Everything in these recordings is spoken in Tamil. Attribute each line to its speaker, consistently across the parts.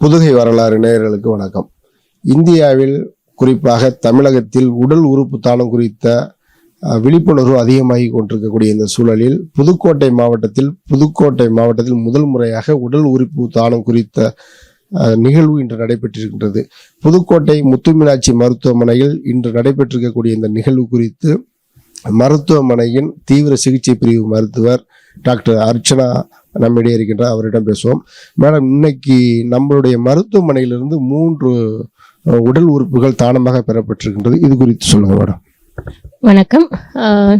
Speaker 1: புதுகை வரலாறு நேயர்களுக்கு வணக்கம். இந்தியாவில் குறிப்பாக தமிழகத்தில் உடல் உறுப்பு தானம் குறித்த விழிப்புணர்வு அதிகமாகி கொண்டிருக்கக்கூடிய இந்த சூழலில் புதுக்கோட்டை மாவட்டத்தில் புதுக்கோட்டை மாவட்டத்தில் முதல் முறையாக உடல் உறுப்பு தானம் குறித்த நிகழ்வு இன்று நடைபெற்றிருக்கின்றது. புதுக்கோட்டை முத்துமீனாட்சி மருத்துவமனையில் இன்று நடைபெற்றிருக்கக்கூடிய இந்த நிகழ்வு குறித்து மருத்துவமனையின் தீவிர சிகிச்சை பிரிவு மருத்துவர் டாக்டர் அர்ச்சனா நம்மிடையே இருக்கின்ற அவரிடம் பேசுவோம். மேடம் இன்னைக்கு நம்மளுடைய மருத்துவமனையிலிருந்து மூன்று உடல் உறுப்புகள் தானமாக பெறப்பட்டிருக்கின்றது. இது குறித்து சொல்லுங்க மேடம்.
Speaker 2: வணக்கம்.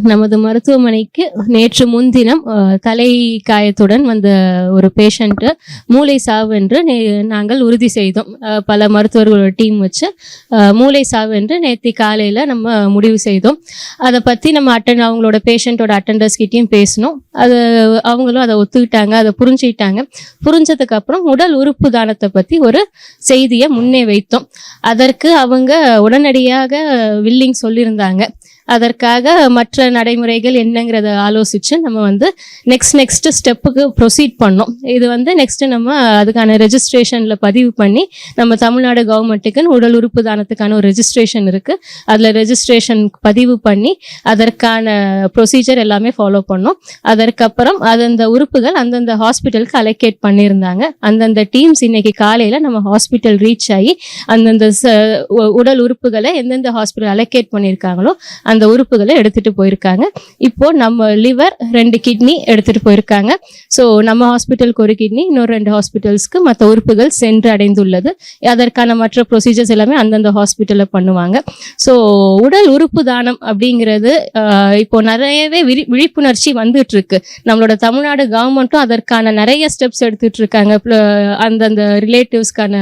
Speaker 2: நமது மருத்துவமனைக்கு நேற்று முன்தினம் தலை காயத்துடன் வந்த ஒரு பேஷண்ட்டு மூளை சாவு என்று நே- நாங்கள் உறுதி செய்தோம். பல மருத்துவர்களோட டீம் வச்சு மூளை சாவு என்று நேற்று காலையில் நம்ம முடிவு செய்தோம். அதை பற்றி நம்ம அட்டன் அவங்களோட பேஷண்ட்டோட அட்டண்டர்ஸ் கிட்டேயும் பேசினோம். அது அவங்களும் அதை ஒத்துக்கிட்டாங்க அதை புரிஞ்சுக்கிட்டாங்க. புரிஞ்சதுக்கப்புறம் உடல் உறுப்பு தானத்தை பற்றி ஒரு செய்தியை முன்னே வைத்தோம். அதற்கு அவங்க உடனடியாக வில்லிங் சொல்லியிருந்தாங்க. அதற்காக மற்ற நடைமுறைகள் என்னங்கிறத ஆலோசித்து நம்ம வந்து நெக்ஸ்ட் நெக்ஸ்ட் ஸ்டெப்புக்கு ப்ரொசீட் பண்ணோம். இது வந்து நெக்ஸ்ட்டு நம்ம அதுக்கான ரெஜிஸ்ட்ரேஷனில் பதிவு பண்ணி நம்ம தமிழ்நாடு கவர்மெண்ட்டுக்குன்னு உடல் உறுப்பு தானத்துக்கான ஒரு ரெஜிஸ்ட்ரேஷன் இருக்குது அதில் ரெஜிஸ்ட்ரேஷன் பதிவு பண்ணி அதற்கான ப்ரொசீஜர் எல்லாமே ஃபாலோ பண்ணோம். அதற்கப்புறம் அந்தந்த உறுப்புகள் அந்தந்த ஹாஸ்பிட்டலுக்கு அலோகேட் பண்ணியிருந்தாங்க. அந்தந்த டீம்ஸ் இன்னைக்கு காலையில் நம்ம ஹாஸ்பிட்டல் ரீச் ஆகி அந்தந்த ச- உ- உடல் உறுப்புகளை எந்தெந்த ஹாஸ்பிட்டல் அலோகேட் பண்ணியிருக்காங்களோ அந்த அந்த உறுப்புகளை எடுத்துட்டு போயிருக்காங்க. இப்போ நம்ம லிவர் ரெண்டு கிட்னி எடுத்துட்டு போயிருக்காங்க. ஸோ நம்ம ஹாஸ்பிட்டலுக்கு ஒரு கிட்னி இன்னொரு ரெண்டு ஹாஸ்பிட்டல்ஸ்க்கு மற்ற உறுப்புகள் சென்று அடைந்துள்ளது. அதற்கான மற்ற ப்ரொசீஜர்ஸ் எல்லாமே அந்தந்த ஹாஸ்பிட்டலில் பண்ணுவாங்க. ஸோ உடல் உறுப்பு தானம் அப்படிங்கிறது இப்போ நிறையவே விழி விழிப்புணர்ச்சி வந்துட்டு இருக்கு நம்மளோட தமிழ்நாடு கவர்மெண்ட்டும் அதற்கான நிறைய ஸ்டெப்ஸ் எடுத்துட்டு இருக்காங்க. அந்தந்த ரிலேட்டிவ்ஸ்க்கான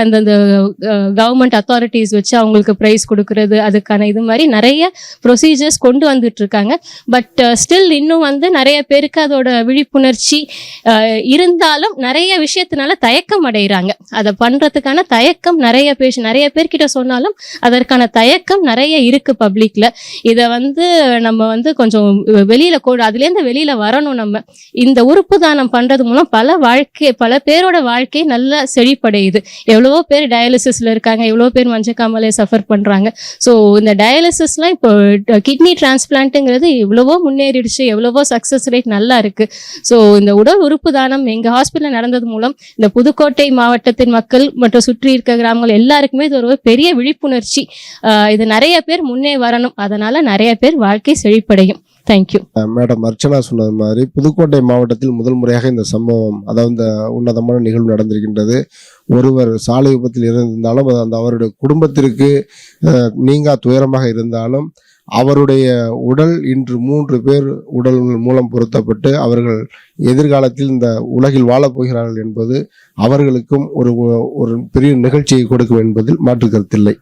Speaker 2: அந்தந்த கவர்மெண்ட் அத்தாரிட்டிஸ் வச்சு அவங்களுக்கு ப்ரைஸ் கொடுக்கறது அதுக்கான இது மாதிரி நிறைய ப்ரொசீஜர்ஸ் கொண்டு வந்துட்டு இருக்காங்க பட் ஸ்டில் uh, இன்னும் வந்து நிறைய பேருக்கு அதோட விழிப்புணர்ச்சி uh, இருந்தாலும் நிறைய விஷயத்தினால தயக்கம் அடைகிறாங்க அதை பண்றதுக்கான தயக்கம் நிறைய பேர் நிறைய பேர்கிட்ட சொன்னாலும் அதற்கான தயக்கம் நிறைய இருக்கு பப்ளிக்ல இதை வந்து நம்ம வந்து கொஞ்சம் வெளியில கொ அதுலேருந்து வெளியில வரணும் நம்ம. இந்த உறுப்பு தானம் பண்றது மூலம் பல வாழ்க்கை பல பேரோட வாழ்க்கை நல்லா செழிப்படையுது. எவ்வளவோ பேர் டயாலிசிஸ்ல இருக்காங்க எவ்வளவு பேர் மஞ்சக்காமலே சஃபர் பண்றாங்க. ஸோ இந்த டயாலிசிஸ்லாம் இப்போ கிட்னி டிரான்ஸ்பிளான்ட்டுங்கிறது எவ்வளவோ முன்னேறிடுச்சு எவ்வளவோ சக்ஸஸ் ரேட் நல்லா இருக்கு. ஸோ இந்த உடல் உறுப்பு தானம் எங்கள் ஹாஸ்பிட்டல் நடந்தது மூலம் இந்த புதுக்கோட்டை மாவட்டத்தின் மக்கள் மற்றும் சுற்றி இருக்க கிராமங்கள் எல்லாருக்குமே இது ஒரு பெரிய விழிப்புணர்ச்சி. இது நிறைய பேர் முன்னே வரணும். அதனால நிறைய பேர் வாழ்க்கை செழிப்படையும். தேங்க்யூ
Speaker 1: மேடம் அர்ச்சனா சொன்னது மாதிரி புதுக்கோட்டை மாவட்டத்தில் முதல் முறையாக இந்த சம்பவம் அதாவது இந்த உன்னதமான நிகழ்வு நடந்திருக்கின்றது. ஒருவர் சாலை விபத்தில் இருந்திருந்தாலும் அது அந்த அவருடைய குடும்பத்திற்கு நீங்கா துயரமாக இருந்தாலும் அவருடைய உடல் இன்று மூன்று பேர் உடல் மூலம் பொருத்தப்பட்டு அவர்கள் எதிர்காலத்தில் இந்த உலகில் வாழப்போகிறார்கள் என்பது அவர்களுக்கும் ஒரு ஒரு பெரிய நிகழ்ச்சியை கொடுக்கும் என்பதில் மாற்று கருத்தில்லை